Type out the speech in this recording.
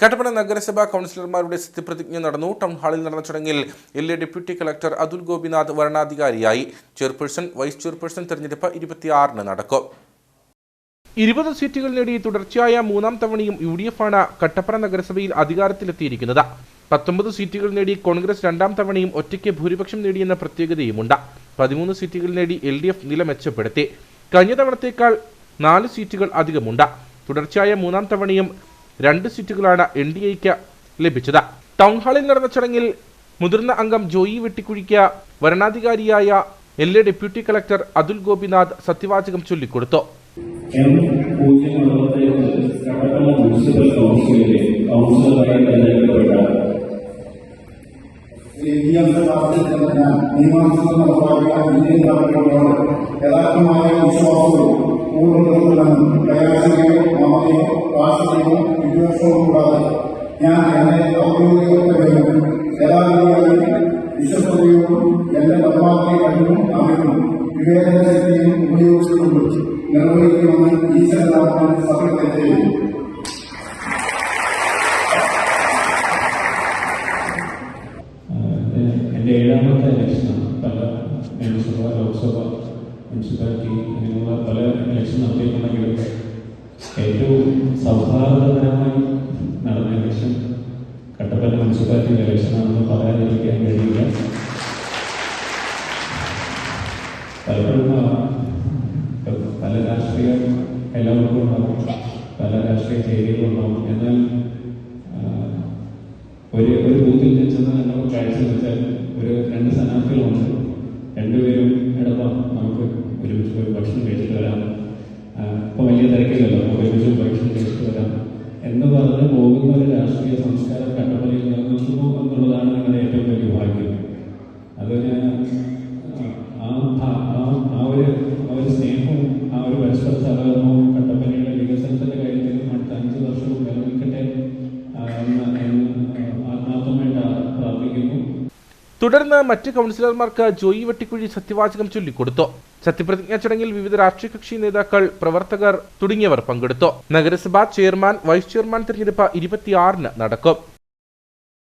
കട്ടപ്പന നഗരസഭാ കൗൺസിലർമാരുടെ സത്യപ്രതിജ്ഞ നടന്നു. ടൗൺ ഹാളിൽ നടന്ന ചടങ്ങിൽ L A deputy collector Athul Gopinath വരണാധികാരിയായി. Chairperson vice chairperson തെരഞ്ഞെടുപ്പ് ഇരുപത്തിയാറിന് നടക്കും. ഇരുപത് സീറ്റുകൾ നേടി തുടർച്ചയായ മൂന്നാം തവണയും യു ഡി എഫ് ആണ് കട്ടപ്പന നഗരസഭയിൽ അധികാരത്തിലെത്തിയിരിക്കുന്നത്. പത്തൊമ്പത് സീറ്റുകൾ നേടി കോൺഗ്രസ് രണ്ടാം തവണയും ഒറ്റയ്ക്ക് ഭൂരിപക്ഷം നേടിയെന്ന പ്രത്യേകതയുമുണ്ട്. പതിമൂന്ന് സീറ്റുകൾ നേടി എൽ ഡി എഫ് നില മെച്ചപ്പെടുത്തി. കഴിഞ്ഞ തവണത്തേക്കാൾ നാല് സീറ്റുകൾ അധികമുണ്ട്. തുടർച്ചയായ മൂന്നാം തവണയും രണ്ട് സീറ്റുകളാണ് എൻ ഡി എക്ക് ലഭിച്ചത്. ടൗൺഹാളിൽ നടന്ന ചടങ്ങിൽ മുതിർന്ന അംഗം ജോയി വെട്ടിക്കുഴിക്ക് വരണാധികാരിയായ L A deputy collector Athul Gopinath സത്യവാചകം ചൊല്ലിക്കൊടുത്തു. യഥാർത്ഥമായ വിശ്വാസവും പൂർണതകളും പ്രയാസങ്ങളോ മാതയോ വാസനയോ വിദ്വേഷവും കൂടാതെ ഞാൻ എന്റെ ഔദ്യോഗിക കഴിവും യഥാർത്ഥമായും വിശ്വസതയോടും എന്റെ നിർമ്മാണത്തെ കഴിവും അറിവും വിവേചന ശക്തിയും ഉപയോഗിച്ചുകൊണ്ട് നിർവഹിക്കുമെന്ന് ഈശ്വരനാഥൻ സത്യത്തെ ചെയ്യുന്നു എന്റെ ഏഴാമത്തെ ഇലക്ഷനാണ് പല നിയമസഭ ലോക്സഭ മുനിസിപ്പാലിറ്റി അങ്ങനെയുള്ള പല ഇലക്ഷൻ നടത്തിയിട്ടുണ്ടെങ്കിലും ഏറ്റവും സൗഹാർദ്ദപരമായി നടന്ന ഇലക്ഷൻ കട്ടപ്പന മുനിസിപ്പാലിറ്റി ഇലക്ഷനാണെന്ന് പറയാതിരിക്കാൻ കഴിയില്ല. പലപ്പോഴും പല രാഷ്ട്രീയ എല്ലാവർക്കും ഉണ്ടാവും പല രാഷ്ട്രീയ ചേരികളുണ്ടാവും എന്നാൽ ഒരു ഒരു ബൂത്തിൽ ചെന്ന് നമ്മൾ കാഴ്ച വെച്ചാൽ ഒരു രണ്ട് സ്ഥാനാർത്ഥികളുണ്ട്. രണ്ടുപേരും ഇടപാ നമുക്ക് ഒരുമിച്ച് പോയി ഭക്ഷണം കഴിച്ചിട്ട് വരാം. ആ, വലിയ തിരക്കില്ലല്ലോ. എന്ന് പറഞ്ഞ് പോകുന്ന ഒരു രാഷ്ട്രീയ സംസ്കാരം കട്ടപ്പനയിൽ നിലനിർത്തുന്നു എന്നുള്ളതാണ് നിങ്ങളുടെ തുടർന്ന് മറ്റ് കൗൺസിലർമാർക്ക് ജോയി വെട്ടിക്കുഴി സത്യവാചകം ചൊല്ലിക്കൊടുത്തു. സത്യപ്രതിജ്ഞാ ചടങ്ങിൽ വിവിധ രാഷ്ട്രീയ കക്ഷി നേതാക്കൾ പ്രവർത്തകർ തുടങ്ങിയവർ പങ്കെടുത്തു. നഗരസഭാ ചെയർമാൻ വൈസ് ചെയർമാൻ തെരഞ്ഞെടുപ്പ് ഇരുപത്തിയാറിന് നടക്കും.